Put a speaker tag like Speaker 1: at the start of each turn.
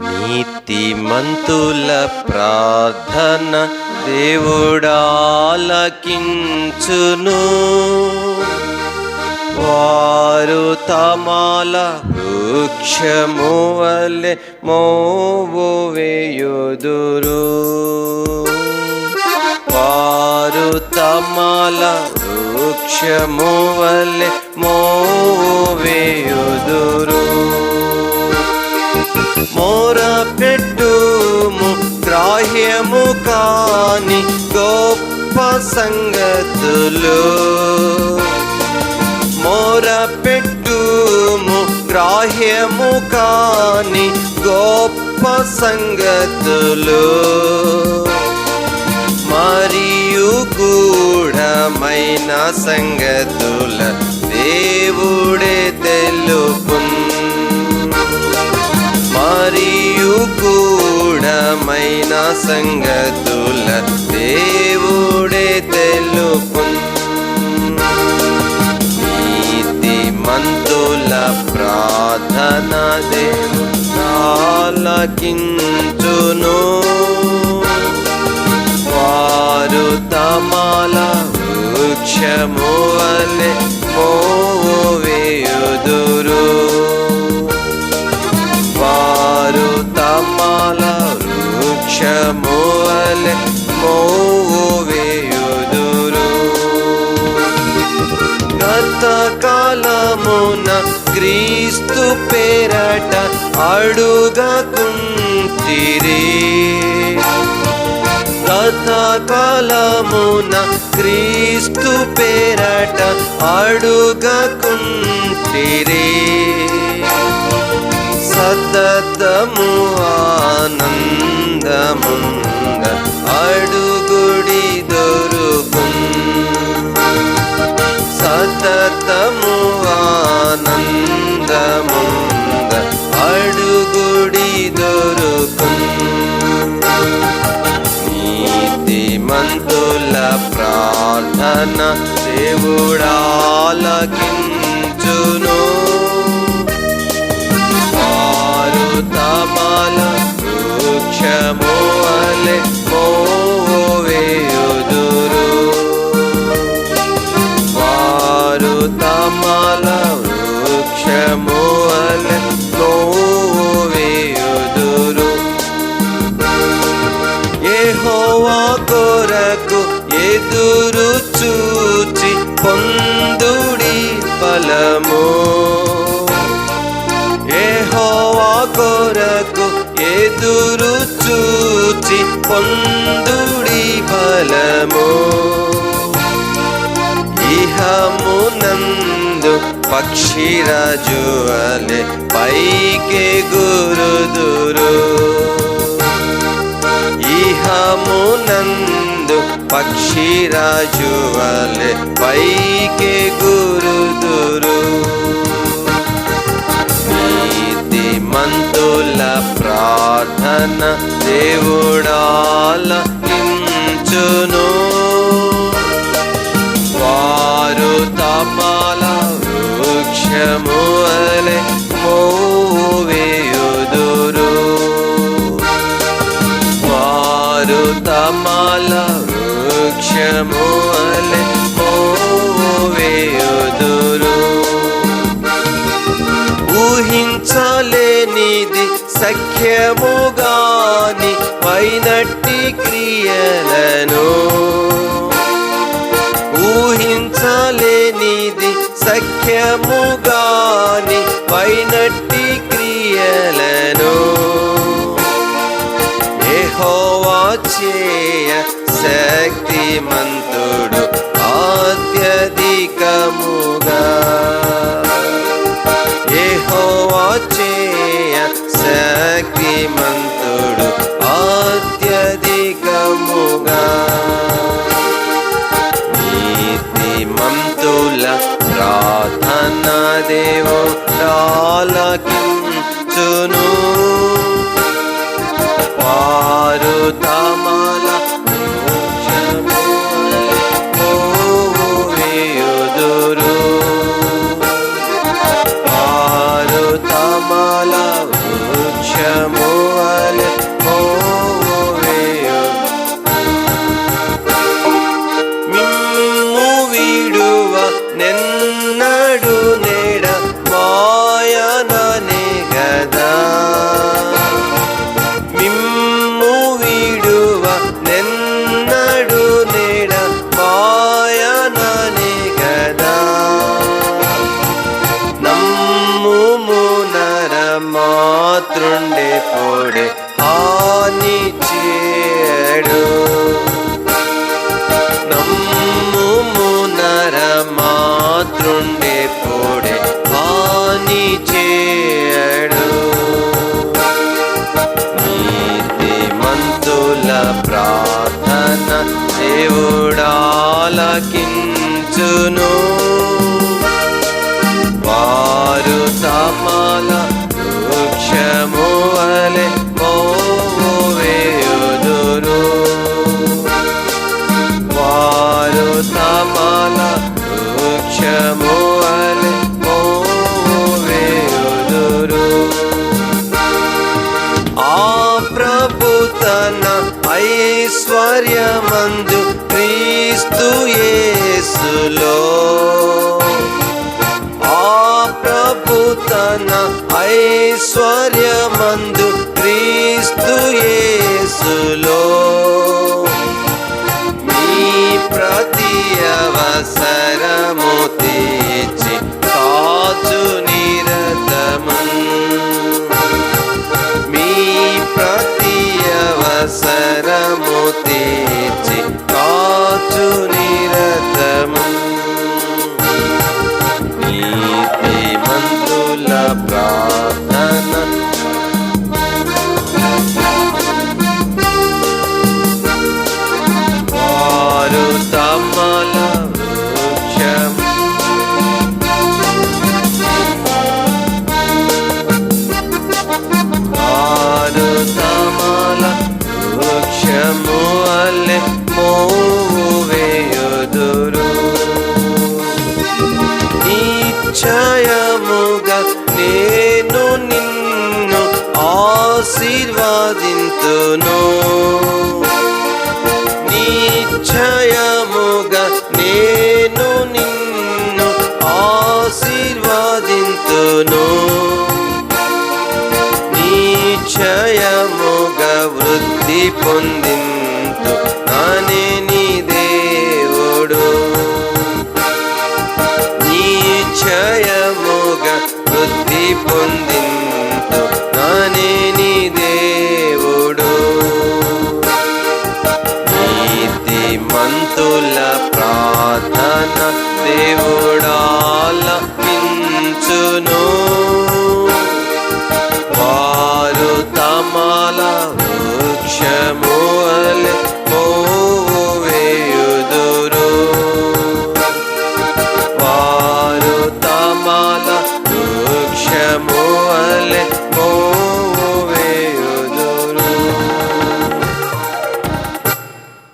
Speaker 1: నీతిమంతుల ప్రార్థన దేవుడాలకించును. వారు తమాల వృక్షము వలె మోవు వేయుదురు. వారు తమాల వృక్షము వలె మోవు వేయుదురు. సంగతులు. మోర పెట్టుము గ్రాహ్యము కాని గొప్ప సంగతులు. మరియు గూఢమైన సంగతుల దేవుడే తెలుపున్ మరియు గూఢమైన సంగతుల దేవు ప్రార్థన దేవు ఆలకించును. వారు తమాల వృక్షము వలె మోవు నామమున క్రీస్తు పేరట అడుగకుంటిరి కథకాలమున క్రీస్తు పేరట అడుగకుంటిరి సతతము ఆనందముంద అడుగుడి సతతము ఆనందముంద అడుగుడి దొరుకున్. నీతిమంతుల ప్రార్థన దేవుడాలకించును ఎదురు చూచి పొందుడి ఫలము. యెహోవా కొరకు ఎదురు చూచి పొందుడి ఫలము. ఇహమునందు పక్షిరాజు అలె పైకి ఇహమునందు పక్షిరాజు వలె పైకి గురుదురు నీతిమంతుల ప్రార్థన దేవుడాలకించును వారు తమాల వృక్షము వృక్షము వలె మోవు ఊహించలేనిది సఖ్యముగాని పైనట్టి క్రియలను. ఊహించలేనిది సఖ్యముగాని పైనట్టి క్రియలను. ఏహోవా చేయ శ్రీమంతుడు అత్యధికముగా యెహోవా చేయ శక్తిమంతుడు అత్యధికముగా నీతిమంతుల ప్రార్థన దేవో ఆశ్చర్యమందు క్రీస్తు యేసులో. ఆ ప్రభు ఐశ్వర్యమందు క్రీస్తు యేసులో. మీ ప్రతి అవసరం ఆశీర్వాదింతును. నిశ్చయముగా నేను నిన్ను ఆశీర్వాదింతును. నిశ్చయముగా వృద్ధి పొందింతు నానే